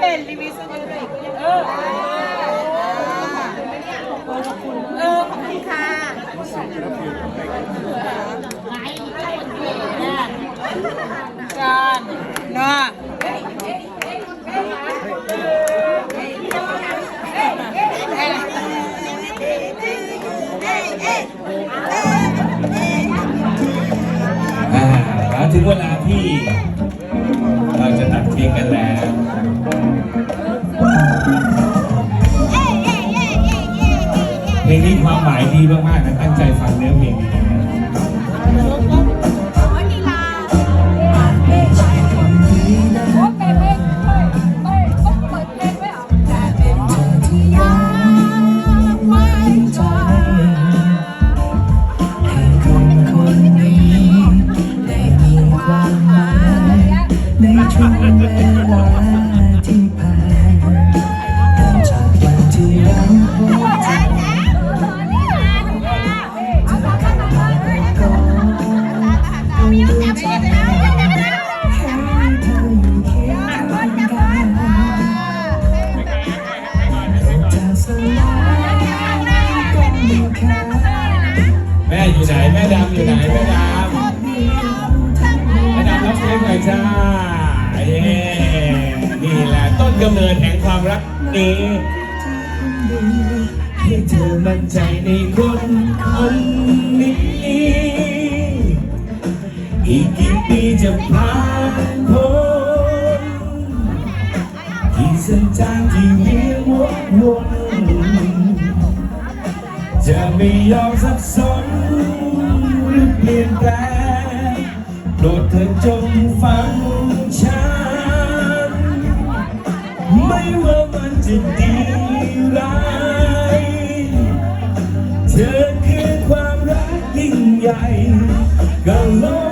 เห็น เราจะตัดเค้กกันแล้วเพลงนี้ความหมายดีมากๆนะตั้งใจฟังเนื้อเพลงดี ลาที่ผ่านเริ่มจากวันที่เราพบกันก่อนแค่เธออยู่เคียงข้างกันจะสลายก็ไม่ค่าแม่อยู่ไหน แม่ดำอยู่ไหน แม่ดำแม่ดำรับเค้กหน่อยจ้าเย้ นี่แหละต้นกำเนิดแห่งความรักนี้ให้เธอมั่นใจในคนคนนี้ อีกกี่ปีจะผ่านพ้นที่เส้นทางที่เวียนวนจะไม่ยอมสับสนหรือเปลี่ยนแปลงโปรดเธอจง จะดีร้ายเธอคือความรักยิ่งใหญ่ก็ล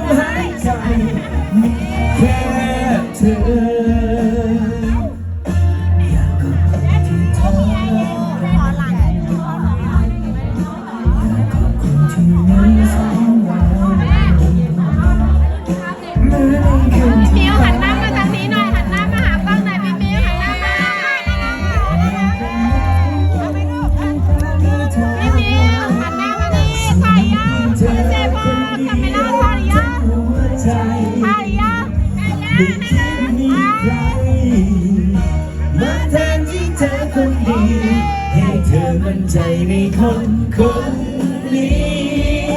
ใจในคนคนนี้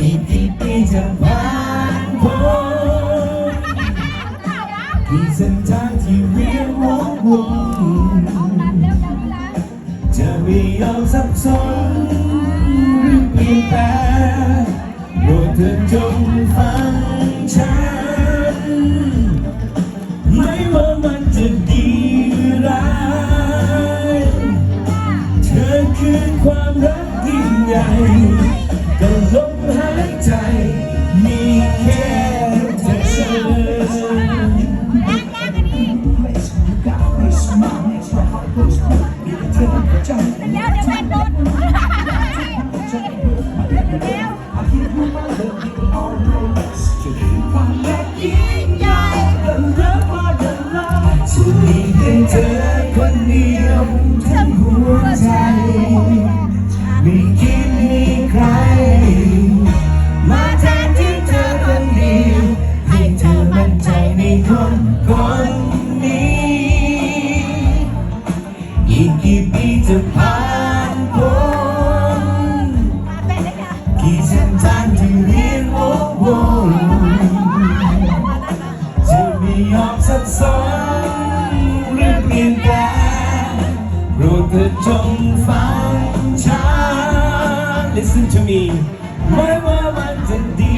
อีกกี่ปีจะผ่านพ้นที่เส้นทางที่เวียนวนจะไม่ยอมสับสนหรือเปลี่ยนแปลงโปรดเธอจงฟังฉัน ก็ลมหายใจ มีแค่เธอเดี๋ยวเดี๋ยวแม่โดนจะมีเพียงเธอคนเดียวทั้งหัวใจไม่คิด ใคร มาแทนที่เธอคนเดียว ให้เธอมั่นใจในคนคนนี้ อีกกี่ปีจะผ่านพ้นกี่เส้นทางที่เวียนวนจะไม่ยอมสับสน me ไม่ว่ามันจะดี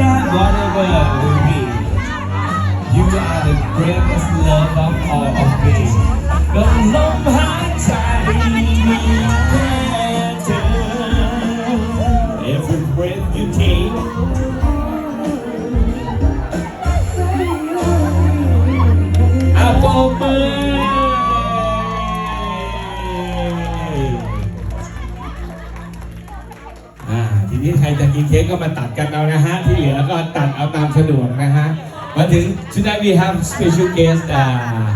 ร้าย whatever it will be you are the greatest love of all of me ก็ลมหายใจมีแค่เธอ every breath you take อา รจะกินเค้กก็มาตัดกันเอานะฮะ ที่เหลือก็ตัดเอาตามสะดวกนะฮะ มาถึง tonight we have special guest uh,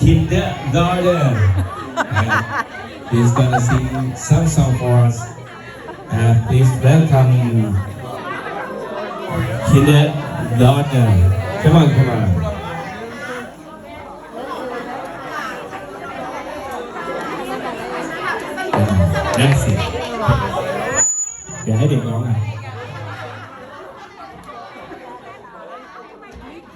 kindergarten uh, he's gonna sing some song for us uh, please welcome kindergarten come on come on That's it เดี๋ยว